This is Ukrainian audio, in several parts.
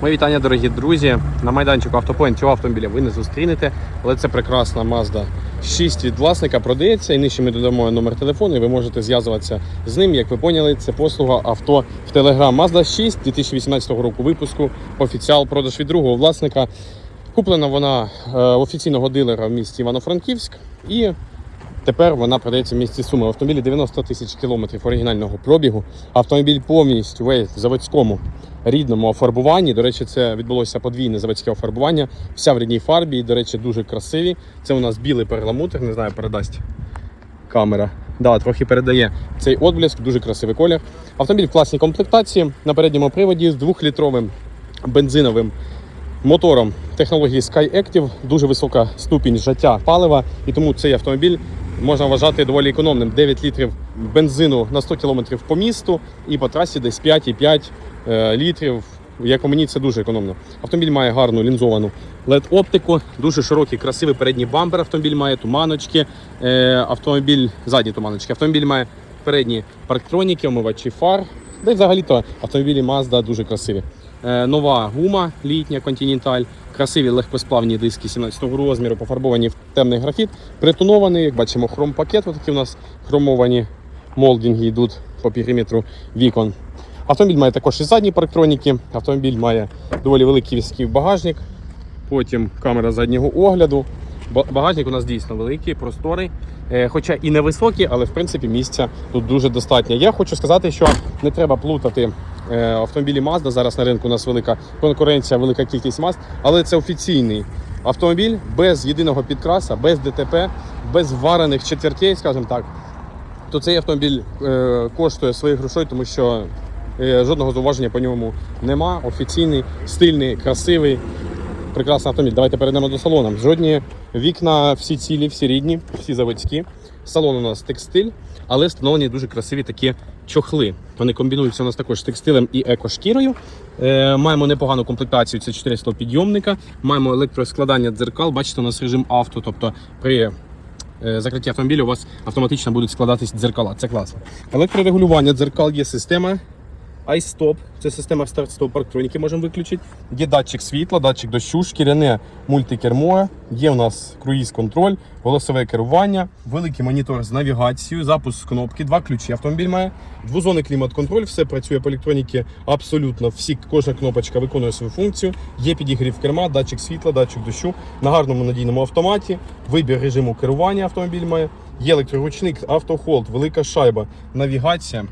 Мої вітання, дорогі друзі. На майданчику автопоінт цього автомобіля ви не зустрінете, але це прекрасна Mazda 6 від власника продається. І нижче ми додамо номер телефону, і ви можете зв'язуватися з ним. Як ви поняли, це послуга авто в Telegram. Mazda 6 2018 року випуску. Офіціал продаж від другого власника. Куплена вона е, офіційного дилера в місті Івано-Франківськ. І Тепер вона продається в місті Суми. Автомобілі 90 тисяч кілометрів оригінального пробігу. Автомобіль повністю весь в заводському рідному офарбуванні. До речі, це відбулося подвійне заводське офарбування. Вся в рідній фарбі. І, до речі, дуже красиві. Це у нас білий перламутр, не знаю, передасть камера. Да, трохи передає цей отблиск, дуже красивий колір. Автомобіль в класній комплектації на передньому приводі з двохлітровим бензиновим мотором технології SkyActiv, дуже висока ступінь життя палива, і тому цей автомобіль можна вважати доволі економним. 9 літрів бензину на 100 км по місту і по трасі десь 5,5 е, літрів. Як по мені, це дуже економно. Автомобіль має гарну лінзовану LED-оптику, дуже широкий, красивий передній бампер. Автомобіль має туманочки, е, автомобіль, задні туманочки. Автомобіль має передні парктроніки, омивачі фар. Да й взагалі-то автомобілі Mazda дуже красиві. Е, нова гума літня Continental, красиві легкосплавні диски 17-го розміру, пофарбовані в темний графіт, притонований, як бачимо, хром-пакет. Такі у нас хромовані молдинги йдуть по периметру вікон. Автомобіль має також і задні парктроніки. Автомобіль має доволі великий військовий багажник. Потім камера заднього огляду. Багажник у нас дійсно великий, просторий, Е, хоча і невисокий, але в принципі місця тут дуже достатньо. Я хочу сказати, що не треба плутати автомобілі Mazda. Зараз на ринку у нас велика конкуренція, велика кількість Mazda, але це офіційний автомобіль без єдиного підкраса, без ДТП, без варених четвертей, скажімо так. То цей автомобіль е, коштує своїх грошей, тому що е, жодного зауваження по ньому нема. Офіційний, стильний, красивий прекрасний автомобіль. Давайте перейдемо до салону. Жодні вікна всі цілі, всі рідні, всі заводські. Салон у нас текстиль, але встановлені дуже красиві такі чохли. Вони комбінуються у нас також з текстилем і екошкірою. Е, маємо непогану комплектацію, це 4 підйомника. Маємо електроскладання дзеркал. Бачите, у нас режим авто, тобто при е, закритті автомобіля у вас автоматично будуть складатись дзеркала. Це класно. Електрорегулювання дзеркал є система iStop, це система старт-стоп парктроніки можемо виключити. Є датчик світла, датчик дощу, шкіряне мультикермо, є у нас круїз-контроль, голосове керування, великий монітор з навігацією, запуск кнопки, два ключі автомобіль має, двозонний клімат-контроль, все працює по електроніці абсолютно. Всі, кожна кнопочка виконує свою функцію. Є підігрів керма, датчик світла, датчик дощу на гарному надійному автоматі, вибір режиму керування автомобіль має. Є електроручник, автохолд, велика шайба, навігація.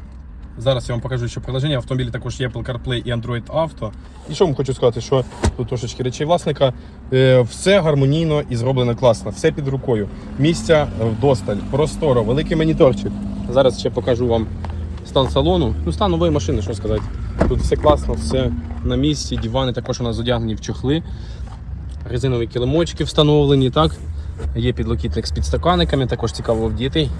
Зараз я вам покажу, що приложення. В автомобілі також є Apple CarPlay і Android Auto. І що вам хочу сказати, що тут трошечки речей власника. Е, Все гармонійно і зроблено класно, все під рукою. Місця вдосталь, просторо, великий моніторчик. Зараз ще покажу вам стан салону. Ну, стан нової машини, що сказати. Тут все класно, все на місці. Дивани також у нас одягнені в чохли. Резинові килимочки встановлені, так? Є підлокітник з підстаканниками, також цікаво в дітей.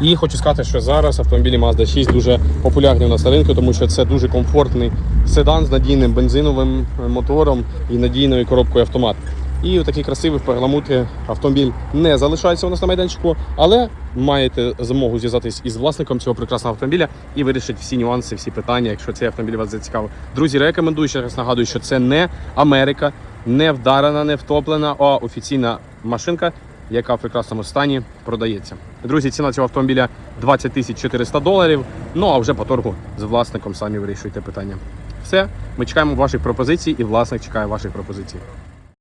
І хочу сказати, що зараз автомобілі Mazda 6 дуже популярні у нас на ринку, тому що це дуже комфортний седан з надійним бензиновим мотором і надійною коробкою автомат. І такий красивий перламутри автомобіль не залишається у нас на майданчику, але маєте змогу зв'язатись із власником цього прекрасного автомобіля і вирішити всі нюанси, всі питання, якщо цей автомобіль вас зацікавив. Друзі, рекомендую ще раз нагадую, що це не Америка, не вдарена, не втоплена, а офіційна машинка, яка в прекрасному стані продається. Друзі, ціна цього автомобіля 20 тисяч 400 доларів. Ну а вже по торгу з власником самі вирішуйте питання. Все, ми чекаємо ваших пропозицій, і власник чекає ваших пропозицій.